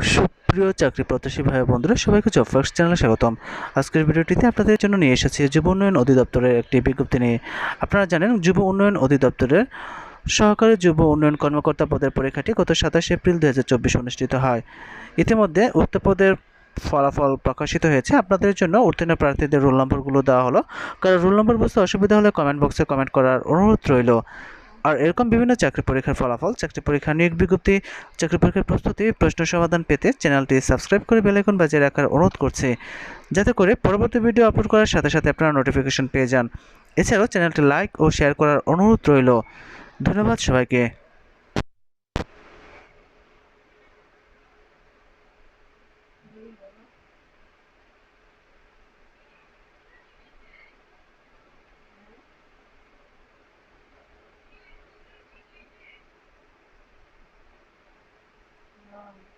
সুপ্রিয় চাকরি প্রত্যাশী ভাই বন্ধুরা, সবাইকে জব ফার্স্ট চ্যানেলে স্বাগতম। আজকের ভিডিওটিতে আপনাদের জন্য নিয়ে এসেছি যুব উন্নয়ন অধিদপ্তরের একটি বিজ্ঞপ্তি নিয়ে। আপনারা জানেন, যুব উন্নয়ন অধিদপ্তরের সহকারী যুব উন্নয়ন কর্মকর্তা পদের পরীক্ষাটি গত সাতাশ এপ্রিল দু হাজার চব্বিশ অনুষ্ঠিত হয়। ইতিমধ্যে উক্ত পদের ফলাফল প্রকাশিত হয়েছে। আপনাদের জন্য উত্তীর্ণ প্রার্থীদের রোল নম্বরগুলো দেওয়া হলো। কারণ রোল নম্বর বুঝতে অসুবিধা হলে কমেন্ট বক্সে কমেন্ট করার অনুরোধ রইল। আর এরকম বিভিন্ন চাকরি পরীক্ষার ফলাফল, চাকরি পরীক্ষা নিয়োগ বিজ্ঞপ্তি, চাকরি পরীক্ষার প্রস্তুতি, প্রশ্ন সমাধান পেতে চ্যানেলটি সাবস্ক্রাইব করে বেলাইকন বাজিয়ে রাখার অনুরোধ করছে। যাতে করে পরবর্তী ভিডিও আপলোড করার সাথে সাথে আপনারা নোটিফিকেশন পেয়ে যান। এছাড়াও চ্যানেলটি লাইক ও শেয়ার করার অনুরোধ রইল। ধন্যবাদ সবাইকে। um,